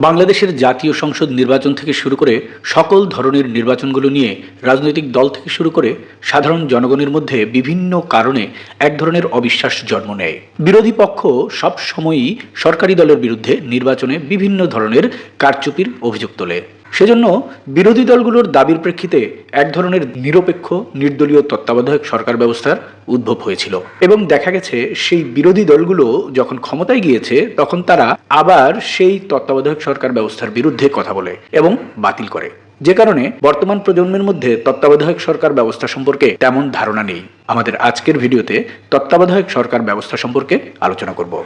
বাংলাদেশের জাতীয় সংসদ নির্বাচন থেকে শুরু করে সকল ধরনের নির্বাচনগুলো নিয়ে রাজনৈতিক দল থেকে শুরু করে সাধারণ জনগণের মধ্যে বিভিন্ন কারণে এক ধরনের অবিশ্বাস জন্ম নেয়। বিরোধী পক্ষ সব সময়ই সরকারি দলের বিরুদ্ধে নির্বাচনে বিভিন্ন ধরনের কারচুপির অভিযোগ তোলে। সেজন্য বিরোধী দলগুলোর দাবির প্রেক্ষিতে এক ধরনের নিরপেক্ষ, নির্দলীয় তত্ত্বাবধায়ক সরকার ব্যবস্থার উদ্ভব হয়েছিল। এবং দেখা গেছে, সেই বিরোধী দলগুলো যখন ক্ষমতায় গিয়েছে, তখন তারা আবার সেই তত্ত্বাবধায়ক সরকার ব্যবস্থার বিরুদ্ধে কথা বলে এবং বাতিল করে। যে কারণে বর্তমান প্রজন্মের মধ্যে তত্ত্বাবধায়ক সরকার ব্যবস্থা সম্পর্কে তেমন ধারণা নেই। আমাদের আজকের ভিডিওতে তত্ত্বাবধায়ক সরকার ব্যবস্থা সম্পর্কে আলোচনা করব।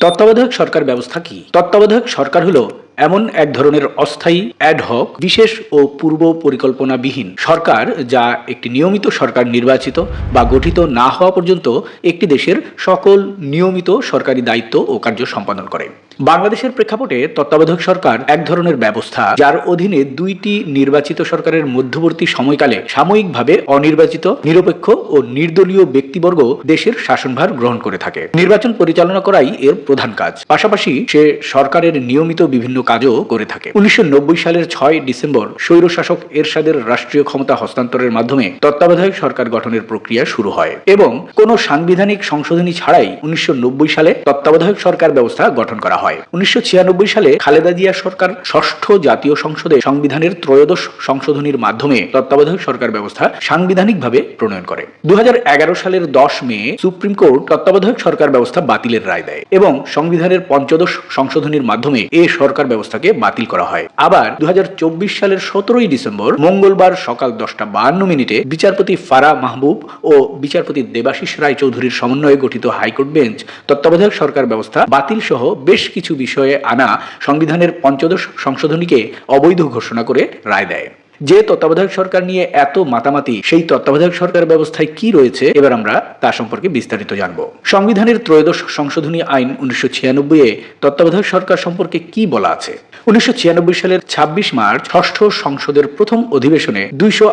তত্ত্বাবধায়ক সরকার ব্যবস্থা কি? তত্ত্বাবধায়ক সরকার হলো এমন এক ধরনের অস্থায়ী অ্যাডহক বিশেষ ও পূর্ব পরিকল্পনাবিহীন সরকার যা একটি নিয়মিত সরকার নির্বাচিত বা গঠিত না হওয়া পর্যন্ত একটি দেশের সকল নিয়মিত সরকারি দায়িত্ব ও কার্য সম্পাদন করে। বাংলাদেশের প্রেক্ষাপটে তত্ত্বাবধায়ক সরকার এক ধরনের ব্যবস্থা, যার অধীনে দুইটি নির্বাচিত সরকারের মধ্যবর্তী সময়কালে সাময়িকভাবে অনির্বাচিত, নিরপেক্ষ ও নির্দলীয় ব্যক্তিবর্গ দেশের শাসনভার গ্রহণ করে থাকে। নির্বাচন পরিচালনা করাই এর প্রধান কাজ। পাশাপাশি সে সরকারের নিয়মিত বিভিন্ন কাজও করে থাকে। উনিশশো নব্বই সালের ছয় ডিসেম্বর স্বৈরশাসক এরশাদের রাষ্ট্রীয় ক্ষমতা হস্তান্তরের মাধ্যমে তত্ত্বাবধায়ক সরকার গঠনের প্রক্রিয়া শুরু হয় এবং কোনো সাংবিধানিক সংশোধনী ছাড়াই উনিশশো নব্বই সালে তত্ত্বাবধায়ক সরকার ব্যবস্থা গঠন করা হয়। উনিশশো ছিয়ানব্বই সালে খালেদা জিয়া সরকার ষষ্ঠ জাতীয় সংসদে সংবিধানের ত্রয়োদশ সংশোধনীর মাধ্যমে তত্ত্বাবধায়ক সরকার ব্যবস্থা সাংবিধানিকভাবে প্রণয়ন করে। দু হাজার এগারো সালের দশ মে সুপ্রিম কোর্ট তত্ত্বাবধায়ক সরকার ব্যবস্থা বাতিলের রায় দেয় এবং সংবিধানের পঞ্চদশ সংশোধনীর মাধ্যমে এ সরকার ব্যবস্থাকে বাতিল করা হয়। আবার দু সালের সতেরোই ডিসেম্বর মঙ্গলবার সকাল দশটা বাহান্ন মিনিটে বিচারপতি ফারা মাহবুব ও বিচারপতি দেবাশিস রায় চৌধুরীর সমন্বয়ে গঠিত হাইকোর্ট বেঞ্চ, তত্ত্বাবধায়ক সরকার ব্যবস্থা বাতিল সহ বেশ কিছু বিষয়ে আনা সংবিধানের পঞ্চদশ সংশোধনীকে অবৈধ ঘোষণা করে রায় দেয়। যে তত্ত্বাবধায়ক সরকার নিয়ে এত মাতামাতি, সেই তত্ত্বাবধায়ক সরকার ব্যবস্থায় কি রয়েছে? এবার আমরা তা সম্পর্কে বিস্তারিত জানব। সংবিধানের ত্রয়োদশ সংশোধনী আইন উনিশশো ছিয়ানব্বই এ তত্ত্বাবধায়ক সরকার সম্পর্কে কি বলা আছে? উনিশশো ছিয়ানব্বই সালের ২৬ মার্চ ষষ্ঠ সংসদের প্রথম অধিবেশনে দুইশো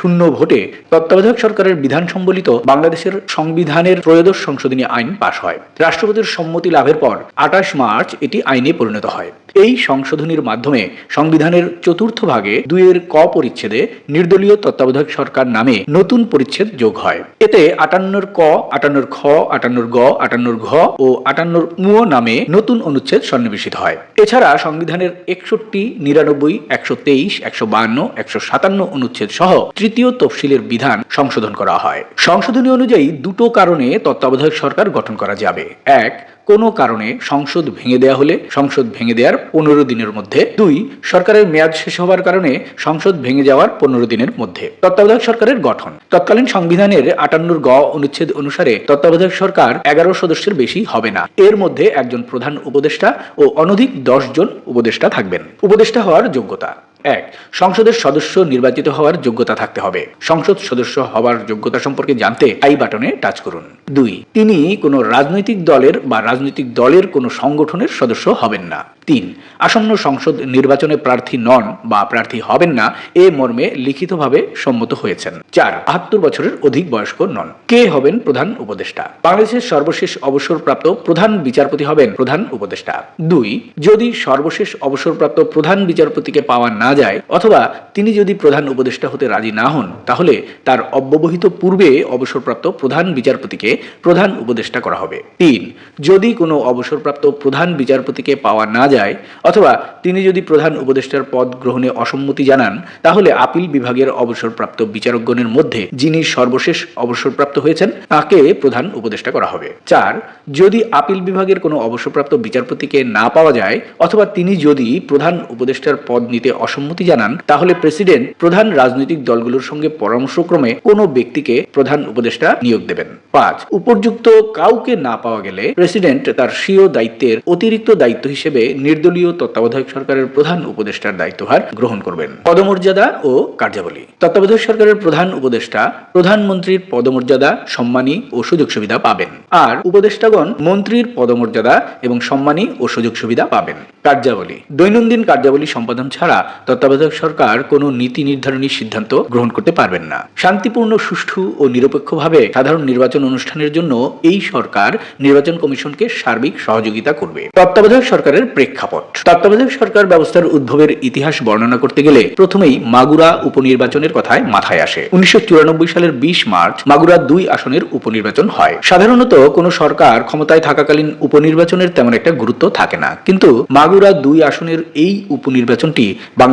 শূন্য ভোটে তত্ত্বাবধায়ক সরকারের বিধান সম্বলিত বাংলাদেশের সংবিধানের ত্রয়োদশ সংশোধনী আইন পাশ হয়। রাষ্ট্রপতির সম্মতি লাভের পর আঠাশ মার্চ এটি আইনে পরিণত হয়। এই সংশোধনীর মাধ্যমে সংবিধানের চতুর্থ ভাগে দুইয়ের ক পরিচ্ছেদে নির্দলীয় তত্ত্বাবধায়ক সরকার নামে নতুন পরিচ্ছেদ যোগ হয়। এতে আটান্নর ক, আটান্নর খ, আটান্নর গ, আটান্নর ঘ ও আটান্নর মুও নামে নতুন অনুচ্ছেদ সন্নিবেশিত হয়। এছাড়া সংবিধানের একষট্টি, নিরানব্বই, একশো তেইশ, একশো বাহান্ন একশো সাতান্ন অনুচ্ছেদ সহ তৃতীয় তফসিলের বিধান সংশোধন করা হয়। সংশোধনী অনুযায়ী দুটো কারণে তত্ত্বাবধায়ক সরকার গঠন করা যাবে। এক কোনো কারণে সংসদ ভেঙে দেওয়া হলে সংসদ ভেঙে দেওয়ার পনেরো দিনের মধ্যে। দুই, সরকারের মেয়াদ শেষ হওয়ার কারণে সংসদ ভেঙে যাওয়ার পনেরো দিনের মধ্যে। তত্ত্বাবধায়ক সরকারের গঠন। তৎকালীন সংবিধানের আটান্নর গ অনুচ্ছেদ অনুসারে তত্ত্বাবধায়ক সরকার এগারো সদস্যের বেশি হবে না। এর মধ্যে একজন প্রধান উপদেষ্টা ও অনধিক দশ জন উপদেষ্টা থাকবেন। উপদেষ্টা হওয়ার যোগ্যতা। এক, সংসদের সদস্য নির্বাচিত হওয়ার যোগ্যতা থাকতে হবে। সংসদ সদস্য হওয়ার যোগ্যতা সম্পর্কে জানতে আই বাটনে টাচ করুন। দুই, তিনি কোনো রাজনৈতিক দলের বা রাজনৈতিক দলের কোনো সংগঠনের সদস্য হবেন না। তিন, আসন্ন সংসদ নির্বাচনে প্রার্থী নন বা প্রার্থী হবেন না, এ মর্মে লিখিতভাবে সম্মত হয়েছেন। চার বাহাত্তর বছরের অধিক বয়স্ক নন। কে হবেন প্রধান উপদেষ্টা? বাংলাদেশের সর্বশেষ অবসরপ্রাপ্ত প্রধান বিচারপতি হবেন প্রধান উপদেষ্টা। দুই, যদি সর্বশেষ অবসরপ্রাপ্ত প্রধান বিচারপতিকে পাওয়া না যায়, অথবা তিনি যদি প্রধান উপদেষ্টা হতে রাজি না হন, তাহলে তার অব্যবহিত পূর্বে অবসরপ্রাপ্ত প্রধান বিচারপতিকে প্রধান উপদেষ্টা করা হবে। তিন, যদি কোনো অবসরপ্রাপ্ত প্রধান বিচারপতিকে পাওয়া না যায়, অথবা তিনি যদি প্রধান উপদেষ্টার পদ গ্রহণে অসম্মতি জানান, তাহলে আপিল বিভাগের অবসরপ্রাপ্ত বিচারকগণের মধ্যে যিনি সর্বশেষ অবসরপ্রাপ্ত হয়েছেন, তাকে প্রধান উপদেষ্টা করা হবে। চার, যদি আপিল বিভাগের কোনো অবসরপ্রাপ্ত বিচারপতিকে না পাওয়া যায়, অথবা তিনি যদি প্রধান উপদেষ্টার পদ নিতে অসম্মতি জানান, তাহলে প্রেসিডেন্ট প্রধান রাজনৈতিক দলগুলোর সঙ্গে পরামর্শক্রমে কোনো ব্যক্তিকে প্রধান উপদেষ্টা নিয়োগ দেবেন। পাঁচ, উপযুক্ত কাউকে না পাওয়া গেলে প্রেসিডেন্ট তার স্বীয় দায়িত্বের অতিরিক্ত দায়িত্ব হিসেবে নির্দলীয় তত্ত্বাবধায়ক সরকারের প্রধান উপদেষ্টার দায়িত্বভার গ্রহণ করবেন। পদমর্যাদা ও কার্যাবলী। তত্ত্বাবধায়ক সরকারের প্রধান উপদেষ্টা প্রধানমন্ত্রীর পদমর্যাদা, সম্মানী ও সুযোগ সুবিধা পাবেন। আর উপদেষ্টাগণ মন্ত্রীর পদমর্যাদা এবং সম্মানী ও সুযোগ সুবিধা পাবেন। কার্যাবলী। দৈনন্দিন কার্যাবলী সম্পাদন ছাড়া তত্ত্বাবধায়ক সরকার কোনো নীতি নির্ধারণী সিদ্ধান্ত গ্রহণ করতে পারবেন না। শান্তিপূর্ণ, সুষ্ঠু ও নিরপেক্ষভাবে সাধারণ নির্বাচন অনুষ্ঠানের জন্য এই সরকার নির্বাচন কমিশনকে সার্বিক সহযোগিতা করবে। তত্ত্বাবধায়ক সরকারের প্রেক্ষাপট। তত্ত্বাবধায়ক সরকার ব্যবস্থার উদ্ভবের ইতিহাস বর্ণনা করতে গেলে প্রথমেই মাগুরা উপনির্বাচনের কথায় মাথায় আসে। উনিশশো চুরানব্বই সালের বিশ মার্চ মাগুরা দুই আসনের উপনির্বাচন হয়। সাধারণত কোনো সরকার ক্ষমতায় থাকাকালীন উপনির্বাচনের তেমন একটা গুরুত্ব থাকে না। কিন্তু মাগুরা দুই আসনের এই উপনির্বাচনটি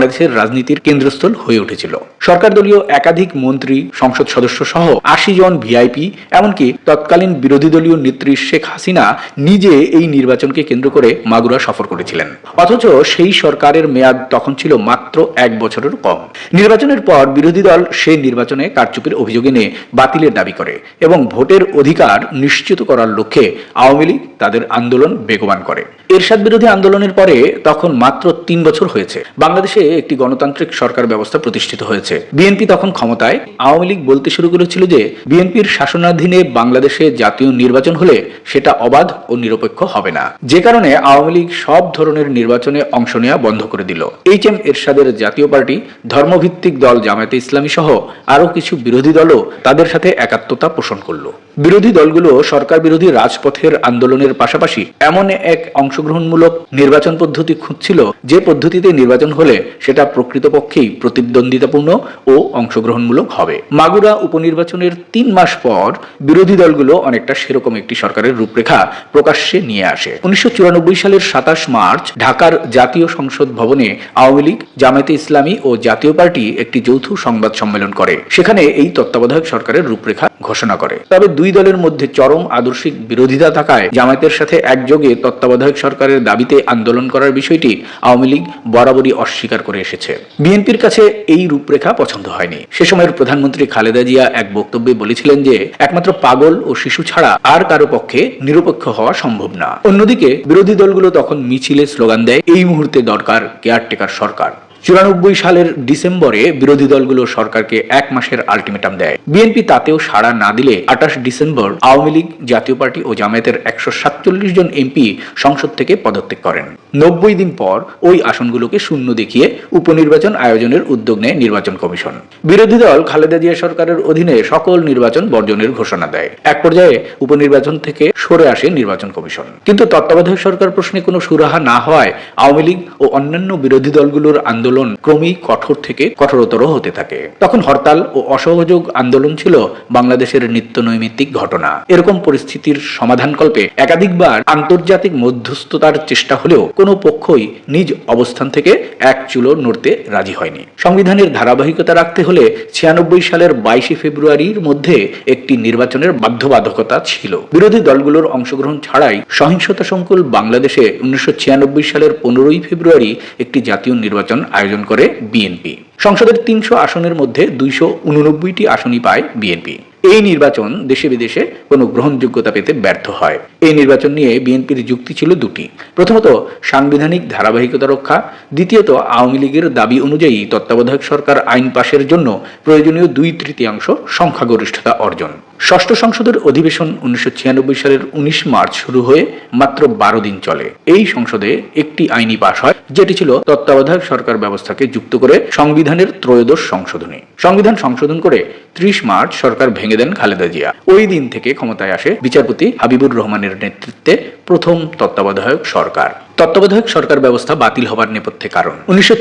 বাংলাদেশের রাজনীতির কেন্দ্রস্থল হয়ে উঠেছিল। সরকার দলীয় একাধিক মন্ত্রী, সংসদ সদস্য সহ আশি জন ভিআইপি, এমনকি তৎকালীন বিরোধী দলীয় নেত্রী শেখ হাসিনা নিজে এই নির্বাচনকে কেন্দ্র করে মাগুরা সফর করেছিলেন। অথচ সেই সরকারের মেয়াদ তখন ছিল মাত্র এক বছরের কম। নির্বাচনের পর বিরোধী দল সেই নির্বাচনে কারচুপির অভিযোগ এনে বাতিলের দাবি করে এবং ভোটের অধিকার নিশ্চিত করার লক্ষ্যে আওয়ামী লীগ তাদের আন্দোলন বেগবান করে। এরশাদ বিরোধী আন্দোলনের পরে তখন মাত্র তিন বছর হয়েছে। বাংলাদেশে একটি গণতান্ত্রিক সরকার ব্যবস্থা প্রতিষ্ঠিত হয়েছে। বিএনপি তখন ক্ষমতায়। আওয়ামী লীগ বলতে শুরু করেছিল যে, বিএনপির শাসনাধীনে বাংলাদেশে জাতীয় নির্বাচন হলে সেটা অবাধ ও নিরপেক্ষ হবে না। যে কারণে আওয়ামী লীগ সব ধরনের নির্বাচনে অংশ নেওয়া বন্ধ করে দিল। এইচ এম এরশাদের জাতীয় পার্টি, ধর্মভিত্তিক দল জামায়াতে ইসলামী সহ আরও কিছু বিরোধী দলও তাদের সাথে একাত্মতা পোষণ করল। বিরোধী দলগুলো সরকার বিরোধী রাজপথের আন্দোলনের পাশাপাশি এমন এক অংশগ্রহণমূলক নির্বাচন পদ্ধতি খুঁজছিল যে পদ্ধতিতে নির্বাচন হলে সেটা প্রকৃতপক্ষেই প্রতিদ্বন্দ্বিতাপূর্ণ ও অংশগ্রহণমূলক হবে। মাগুরা উপনির্বাচনের তিন মাস পর বিরোধী দলগুলো অনেকটা সেরকম একটি সরকারের রূপরেখা প্রকাশ্যে নিয়ে আসে। উনিশশো চুরানব্বই সালের সাতাশ মার্চ ঢাকার জাতীয় সংসদ ভবনে আওয়ামী লীগ, জামায়াতে ইসলামী ও জাতীয় পার্টি একটি যৌথ সংবাদ সম্মেলন করে। সেখানে এই তত্ত্বাবধায়ক সরকারের রূপরেখা ঘোষণা করে। তবে দুই দলের মধ্যে চরম আদর্শিক বিরোধিতা থাকায় জামায়াতের সাথে একযোগে তত্ত্বাবধায়ক সরকারের দাবিতে আন্দোলন করার বিষয়টি আওয়ামী লীগ বরাবরই অস্বীকার করে এসেছে। বিএনপির কাছে এই রূপরেখা পছন্দ হয়নি। সে সময়ের প্রধানমন্ত্রী খালেদা জিয়া এক বক্তব্যে বলেছিলেন যে, একমাত্র পাগল ও শিশু ছাড়া আর কারও পক্ষে নিরপেক্ষ হওয়া সম্ভব না। অন্যদিকে বিরোধী দলগুলো তখন মিছিলে স্লোগান দেয়, এই মুহূর্তে দরকার কেয়ারটেকার সরকার। চুরানব্বই সালের ডিসেম্বরে বিরোধী দলগুলো সরকারকে এক মাসের আলটিমেটাম দেয়। বিএনপি তাতেও সাড়া না দিলে আঠাশ ডিসেম্বর আওয়ামী লীগ, জাতীয় পার্টি ও জামায়াতের একশো সাতচল্লিশ জন এমপি সংসদ থেকে পদত্যাগ করেন। নব্বই দিন পর ওই আসনগুলোকে শূন্য দেখিয়ে উপনির্বাচন আয়োজনের উদ্যোগ নেয় নির্বাচন কমিশন। বিরোধী দল খালেদা জিয়া সরকারের অধীনে সকল নির্বাচন বর্জনের ঘোষণা দেয়। এক পর্যায়ে উপনির্বাচন থেকে সরে আসে নির্বাচন কমিশন। কিন্তু তত্ত্বাবধায়ক সরকার প্রশ্নে কোনো সুরাহা না হওয়ায় আওয়ামী লীগ ও অন্যান্য বিরোধী দলগুলোর আন্দোলন ক্রমেই কঠোর থেকে কঠোরতর হতে থাকে। তখন হরতাল ও অসহযোগ আন্দোলন ছিল বাংলাদেশের নিত্য নৈমিত্তিক ঘটনা। এরকম পরিস্থিতির সমাধানকল্পে একাধিকবার আন্তর্জাতিক মধ্যস্থতার চেষ্টা হলেও কোনো পক্ষই নিজ অবস্থান থেকে এক চুলো নড়তে রাজি হয়নি। সংবিধানের ধারাবাহিকতা রাখতে হলে ছিয়ানব্বই সালের বাইশে ফেব্রুয়ারির মধ্যে একটি নির্বাচনের বাধ্যবাধকতা ছিল। বিরোধী দলগুলোর অংশগ্রহণ ছাড়াই সহিংসতা সংকুল বাংলাদেশে উনিশশো ছিয়ানব্বই সালের পনেরোই ফেব্রুয়ারি একটি জাতীয় নির্বাচন আয়োজন করে বিএনপি সংসদের তিনশো আসনের মধ্যে দুইশো উননব্বইটি আসনই পায় বিএনপি এই নির্বাচন দেশে বিদেশে কোনো গ্রহণযোগ্যতা পেতে ব্যর্থ হয়। এই নির্বাচন নিয়ে বিএনপির যুক্তি ছিল দুটি। প্রথমত, সাংবিধানিক ধারাবাহিকতা রক্ষা। দ্বিতীয়ত, আওয়ামী লীগের দাবি অনুযায়ী তত্ত্বাবধায়ক সরকার আইন পাশের জন্য প্রয়োজনীয় দুই তৃতীয়াংশ সংখ্যাগরিষ্ঠতা অর্জন। ষষ্ঠ সংসদের অধিবেশন উনিশশো ছিয়ানব্বই সালের উনিশ মার্চ শুরু হয়ে মাত্র বারো দিন চলে। এই সংসদে একটি আইনি পাশ হয়, যেটি ছিল তত্ত্বাবধায়ক সরকার ব্যবস্থাকে যুক্ত করে সংবিধানের ত্রয়োদশ সংশোধনী। সংবিধান সংশোধন করে ত্রিশ মার্চ সরকার ভেঙে দেন খালেদা জিয়া। ওই দিন থেকে ক্ষমতায় আসে বিচারপতি হাবিবুর রহমানের নেতৃত্বে প্রথম তত্ত্বাবধায়ক সরকার। তত্ত্বাবধায়ক সরকার ব্যবস্থা বাতিল হবার নেপথ্যে কারণ। উনিশশো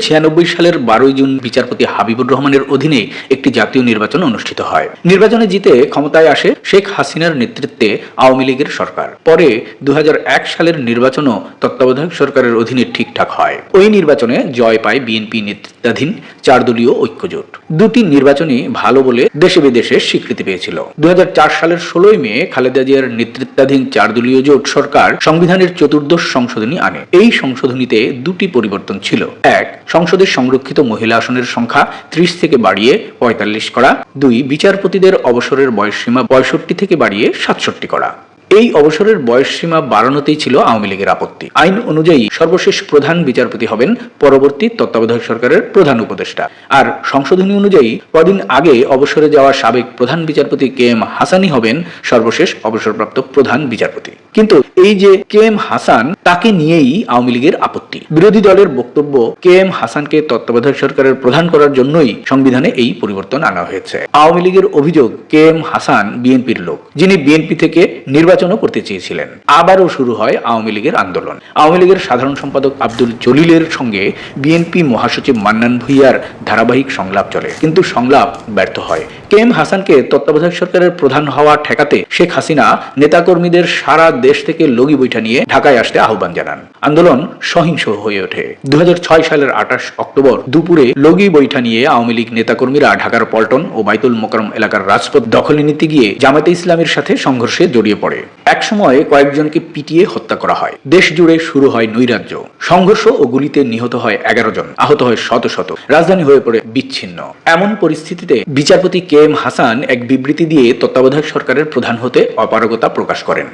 সালের বারোই জুন বিচারপতি হাবিবুর রহমানের অধীনে একটি জাতীয় নির্বাচন অনুষ্ঠিত হয়। নির্বাচনে জিতে ক্ষমতায় আসে শেখ হাসিনার নেতৃত্বে আওয়ামী লীগের সরকার। পরে দু হাজার এক সালের নির্বাচনও তত্ত্বাবধায়ক সরকারের অধীনে ঠিকঠাক হয়। ওই নির্বাচনে জয় পায় বিএনপি নেতৃত্বাধীন চার দলীয় ঐক্যজোট। দুটি নির্বাচনই ভালো বলে দেশে বিদেশে স্বীকৃতি পেয়েছিল। দুই হাজার চার সালের ষোলোই মে খালেদা জিয়ার নেতৃত্বাধীন চার দলীয় জোট সরকার সংবিধানের চতুর্দশ সংশোধনী আনে। এই সংশোধনীতে দুটি পরিবর্তন ছিল। এক, সংসদের সংরক্ষিত মহিলা আসনের সংখ্যা ত্রিশ থেকে বাড়িয়ে পঁয়তাল্লিশ করা। দুই, বিচারপতিদের অবসরের বয়সসীমা পঁয়ষট্টি থেকে বাড়িয়ে সাতষট্টি করা। এই অবসরের বয়সসীমা বাড়ানোতেই ছিল আওয়ামী লীগের আপত্তি। আইন অনুযায়ী সর্বশেষ প্রধান বিচারপতি হবেন পরবর্তী তত্ত্বাবধায়ক সরকারের প্রধান উপদেষ্টা। আর সংশোধনী অনুযায়ী কদিন আগে অবসরে যাওয়া সাবেক প্রধান বিচারপতি কে এম হাসানি হবেন সর্বশেষ অবসরপ্রাপ্ত প্রধান বিচারপতি। কিন্তু এই যে কে এম হাসান, তাকে নিয়েই আওয়ামী লীগের আপত্তি। বিরোধী দলের বক্তব্য কে এম হাসানকে তত্ত্বাবধায়ক সরকারের প্রধান করার জন্যই সংবিধানে এই পরিবর্তন আনা হয়েছে। আওয়ামী লীগের অভিযোগ, কে এম হাসান বিএনপির লোক, যিনি বিএনপি থেকে নির্বাচনও করতে চেয়েছিলেন। আবারও শুরু হয় আওয়ামী লীগের আন্দোলন। আওয়ামী লীগের সাধারণ সম্পাদক আব্দুল জলিলের সঙ্গে বিএনপি মহাসচিব মান্নান ভুইয়ার ধারাবাহিক সংলাপ চলে। কিন্তু সংলাপ ব্যর্থ হয়। কে এম হাসানকে তত্ত্বাবধায়ক সরকারের প্রধান হওয়া ঠেকাতে শেখ হাসিনা নেতাকর্মীদের সারা দেশ থেকে লগি বৈঠা নিয়ে ঢাকায় আসতে আহ্বান জানান। আন্দোলন সহিংস হয়ে ওঠে। দু সালের আঠাশ অক্টোবর দুপুরে লগি বৈঠা নিয়ে আওয়ামী লীগ নেতাকর্মীরা ঢাকার পল্টন ও বাইতুল মোকারম এলাকার রাজপথ দখলে নিতে গিয়ে জামাতে ইসলামের সাথে সংঘর্ষে জড়িয়ে পড়ে। একসময় কয়েকজনকে পিটিয়ে হত্যা করা হয়। দেশ জুড়ে শুরু হয় নৈরাজ্য। সংঘর্ষ ও গুলিতে নিহত হয় এগারো জন। আহত হয় শত শত। রাজধানী হয়ে পড়ে বিচ্ছিন্ন। এমন পরিস্থিতিতে বিচারপতি কে এম হাসান এক বিবৃতি দিয়ে তত্ত্বাবধায়ক সরকারের প্রধান হতে অপারগতা প্রকাশ করেন।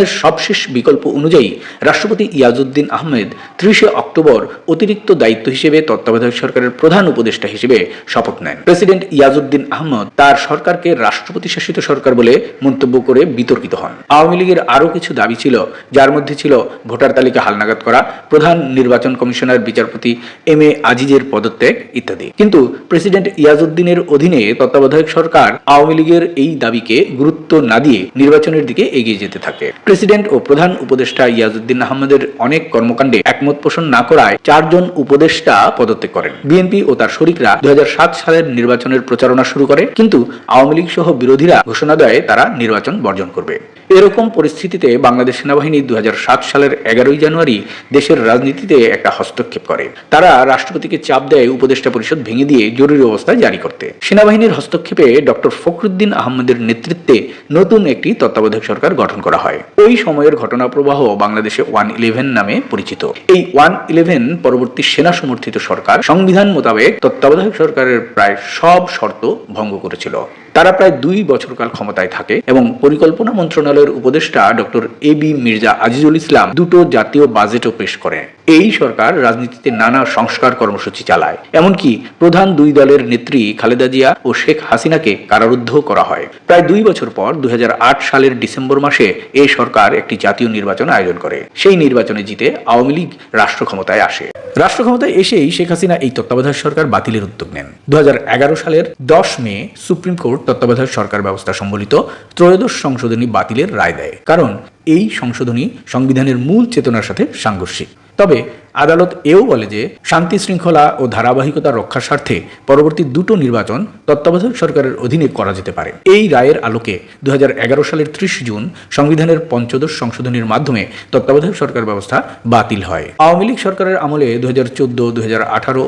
সংবিধানের সবশেষ বিকল্প অনুযায়ী রাষ্ট্রপতি ইয়াজউদ্দিন আহমেদ ত্রিশে অক্টোবর অতিরিক্ত দায়িত্ব হিসেবে তত্ত্বাবধায়ক সরকারের প্রধান উপদেষ্টা হিসেবে শপথ নেন। প্রেসিডেন্ট ইয়াজউদ্দিন আহমদ তার সরকারকে রাষ্ট্রপতি শাসিত সরকার বলে মন্তব্য করে বিতর্কিত হন। আওয়ামী লীগের আরও কিছু দাবি ছিল, যার মধ্যে ছিল ভোটার তালিকা হালনাগাদ করা, প্রধান নির্বাচন কমিশনার, বিচারপতি এম এ আজিজের পদত্যাগ ইত্যাদি। কিন্তু প্রেসিডেন্ট ইয়াজউদ্দিনের অধীনে তত্ত্বাবধায়ক সরকার আওয়ামী লীগের এই দাবিকে গুরুত্ব না দিয়ে নির্বাচনের দিকে এগিয়ে যেতে থাকে। প্রেসিডেন্ট ও প্রধান উপদেষ্টা ইয়াজউদ্দিন আহমদের অনেক কর্মকাণ্ডে একমত পোষণ না করায় চারজন উপদেষ্টা পদত্যাগ করেন। বিএনপি ও তার শরিকরা দু হাজার সাত সালের নির্বাচনের প্রচারণা শুরু করে, কিন্তু আওয়ামী লীগ সহ বিরোধীরা ঘোষণা দেয় তারা নির্বাচন বর্জন করবে। এরকম পরিস্থিতিতে বাংলাদেশ সেনাবাহিনী দু হাজার সাত সালের এগারোই জানুয়ারি দেশের রাজনীতিতে একটা হস্তক্ষেপ করে। তারা রাষ্ট্রপতিকে চাপ দেয় উপদেষ্টা পরিষদ ভেঙে দিয়ে জরুরি অবস্থা জারি করতে। সেনাবাহিনীর হস্তক্ষেপে ডক্টর ফখরুদ্দিন আহমেদের নেতৃত্বে নতুন একটি তত্ত্বাবধায়ক সরকার গঠন করা হয়। ওই সময়ের ঘটনা প্রবাহ বাংলাদেশে ওয়ান ইলেভেন নামে পরিচিত। এই ওয়ান ইলেভেন পরবর্তী সেনা সমর্থিত সরকার সংবিধান মোতাবেক তত্ত্বাবধায়ক সরকারের প্রায় সব শর্ত ভঙ্গ করেছিল। তারা প্রায় দুই বছরকাল ক্ষমতায় থাকে এবং পরিকল্পনা মন্ত্রণালয়ের উপদেষ্টা doctor A B Mirza Azizul Islam দুটো জাতীয় বাজেটও পেশ করে এই সরকার রাজনীতিতে নানা সংস্কার কর্মসূচি চালায়, এমনকি প্রধান দুই দলের নেত্রী খালেদা জিয়া ও শেখ হাসিনাকে কারারুদ্ধ করা হয়। প্রায় দুই বছর পর দুই হাজার আট সালের ডিসেম্বর মাসে এই সরকার একটি জাতীয় নির্বাচন আয়োজন করে। সেই নির্বাচনে জিতে আওয়ামী লীগ রাষ্ট্র ক্ষমতায় আসে। রাষ্ট্র ক্ষমতায় এসেই শেখ হাসিনা এই তত্ত্বাবধায়ক সরকার বাতিলের উদ্যোগ নেন। দু হাজার এগারো সালের দশ মে সুপ্রিম কোর্ট তত্ত্বাবধায়ক সরকার ব্যবস্থা সম্বলিত ত্রয়োদশ সংশোধনী বাতিলের রায় দেয়। কারণ এই সংশোধনী সংবিধানের মূল চেতনার সাথে সাংঘর্ষিক। তবে আদালত এও বলে যে, শান্তি শৃঙ্খলা ও ধারাবাহিকতা রক্ষার স্বার্থে পরবর্তী দুটো নির্বাচন তত্ত্বাবধায়ক সরকারের অধীনে করা যেতে পারে। এই রায়ের আলোকে দুই হাজার এগারো সালের ত্রিশ জুন সংবিধানের পঞ্চদশ সংশোধনীর মাধ্যমে তত্ত্বাবধায়ক সরকার ব্যবস্থা বাতিল হয়। আওয়ামী লীগ সরকারের আমলে দু হাজার চোদ্দ দু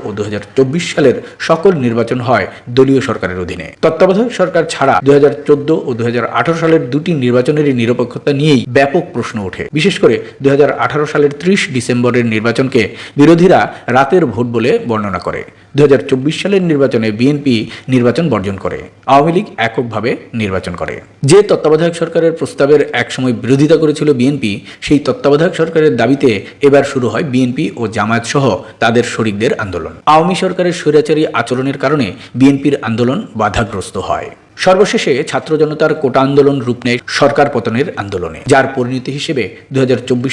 ও দু হাজার চব্বিশ সালের সকল নির্বাচন হয় দলীয় সরকারের অধীনে। তত্ত্বাবধায়ক সরকার ছাড়া দু হাজার চোদ্দ ও দু হাজার আঠারো সালের দুটি নির্বাচনেরই নিরপেক্ষতা নিয়েই ব্যাপক প্রশ্ন ওঠে। বিশেষ করে দু হাজার আঠারো সালের ত্রিশ ডিসেম্বরের নির্বাচনকে বিরোধীরা রাতের ভোট বলে বর্ণনা করে। দুই হাজার চব্বিশ সালের নির্বাচনে বিএনপি নির্বাচন বর্জন করে, আওয়ামী লীগ এককভাবে নির্বাচন করে। যে তত্ত্বাবধায়ক সরকারের প্রস্তাবের একসময় বিরোধিতা করেছিল বিএনপি, সেই তত্ত্বাবধায়ক সরকারের দাবিতে এবার শুরু হয় বিএনপি ও জামায়াত সহ তাদের শরিকদের আন্দোলন। আওয়ামী সরকারের স্বৈরাচারী আচরণের কারণে বিএনপির আন্দোলন বাধাগ্রস্ত হয়। সর্বশেষে ছাত্র জনতার কোটা আন্দোলন রূপ নেয় সরকার পতনের আন্দোলনে, যার পরিণতি হিসেবে দু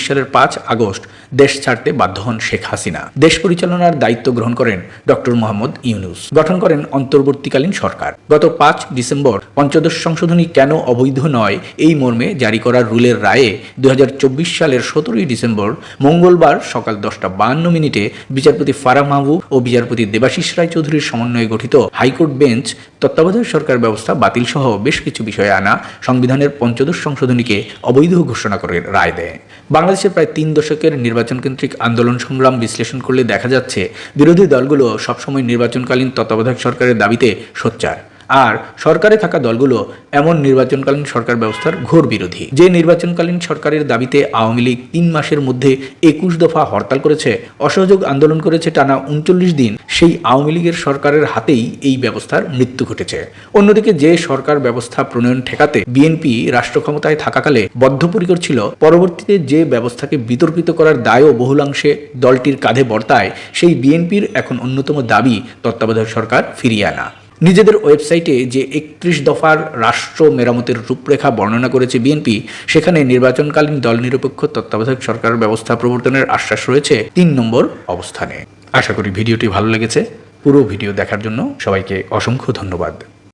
সালের পাঁচ আগস্ট দেশ ছাড়তে বাধ্য হন শেখ হাসিনা। দেশ পরিচালনার দায়িত্ব গ্রহণ করেন ডক্টর মোহাম্মদ ইউনুস। গঠন করেন অন্তর্বর্তীকালীন সরকার। গত পাঁচ ডিসেম্বর পঞ্চদশ সংশোধনী কেন অবৈধ নয়, এই মর্মে জারি করা রুলের রায়ে দুই হাজার চব্বিশ সালের সতেরোই ডিসেম্বর মঙ্গলবার সকাল দশটা বাহান্ন মিনিটে বিচারপতি ফারাহ মাহবুব ও বিচারপতি দেবাশিস রায় চৌধুরীর সমন্বয়ে গঠিত হাইকোর্ট বেঞ্চ তত্ত্বাবধায়ক সরকার ব্যবস্থা বাতিল সহ বেশ কিছু বিষয়ে আনা সংবিধানের পঞ্চদশ সংশোধনীকে অবৈধ ঘোষণা করে রায় দেয়। বাংলাদেশের প্রায় তিন দশকের নির্বাচন কেন্দ্রিক আন্দোলন সংগ্রাম বিশ্লেষণ করলে দেখা যাচ্ছে, বিরোধী দলগুলো সবসময় নির্বাচনকালীন তত্ত্বাবধায়ক সরকারের দাবিতে সোচ্চার। আর সরকারে থাকা দলগুলো এমন নির্বাচনকালীন সরকার ব্যবস্থার ঘোর বিরোধী। যে নির্বাচনকালীন সরকারের দাবিতে আওয়ামী লীগ তিন মাসের মধ্যে একুশ দফা হরতাল করেছে, অসহযোগ আন্দোলন করেছে টানা উনচল্লিশ দিন, সেই আওয়ামী লীগের সরকারের হাতেই এই ব্যবস্থার মৃত্যু ঘটেছে। অন্যদিকে যে সরকার ব্যবস্থা প্রণয়ন ঠেকাতে বিএনপি রাষ্ট্র ক্ষমতায় থাকাকালে বদ্ধপরিকর ছিল, পরবর্তীতে যে ব্যবস্থাকে বিতর্কিত করার দায়ও বহুলাংশে দলটির কাঁধে বর্তায়, সেই বিএনপির এখন অন্যতম দাবি তত্ত্বাবধায়ক সরকার ফিরিয়ে আনা। নিজেদের ওয়েবসাইটে যে একত্রিশ দফার রাষ্ট্র মেরামতের রূপরেখা বর্ণনা করেছে বিএনপি, সেখানে নির্বাচনকালীন দল নিরপেক্ষ তত্ত্বাবধায়ক সরকার ব্যবস্থা প্রবর্তনের আশ্বাস রয়েছে তিন নম্বর অবস্থানে। আশা করি ভিডিওটি ভালো লেগেছে। পুরো ভিডিও দেখার জন্য সবাইকে অসংখ্য ধন্যবাদ।